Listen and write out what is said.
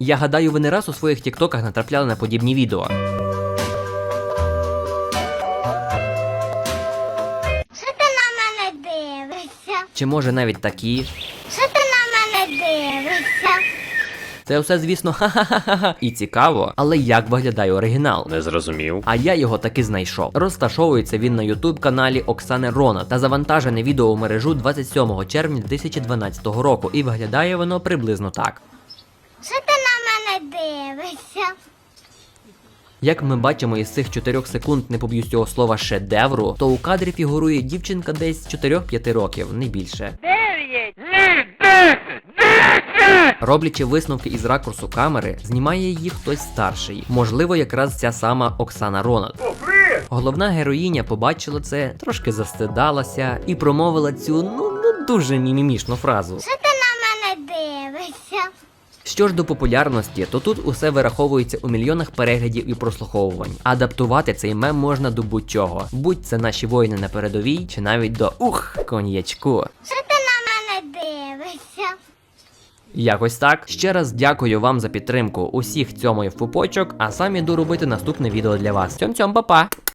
Я гадаю, ви не раз у своїх тіктоках натрапляли на подібні відео. Що ти на мене дивишся? Чи може навіть такі. Що ти на мене дивишся? Це все, звісно, ха-ха-ха-ха і цікаво, але як виглядає оригінал? Не зрозумів. А я його таки знайшов. Розташовується він на ютуб каналі Оксани Рона та завантажене відео у мережу 27 червня 2012 року, і виглядає воно приблизно так. Що ти дивишся? Як ми бачимо із цих 4 секунд, не поб'юсь цього слова шедевру, то у кадрі фігурує дівчинка десь 4-5 років, не більше. Роблячи висновки із ракурсу камери, знімає її хтось старший, можливо, якраз ця сама Оксана Ронат. Головна героїня побачила це, трошки застидалася і промовила цю ну, ну дуже мімімішну фразу. Що ти на мене дивишся? Що ж до популярності, то тут усе вираховується у мільйонах переглядів і прослуховувань. Адаптувати цей мем можна до будь-чого, будь це наші воїни на передовій, чи навіть до ух, коньячку. Що ти на мене дивишся? Якось так. Ще раз дякую вам за підтримку усіх цьомою в пупочок, а сам іду робити наступне відео для вас. Цьом-цьом, па-па!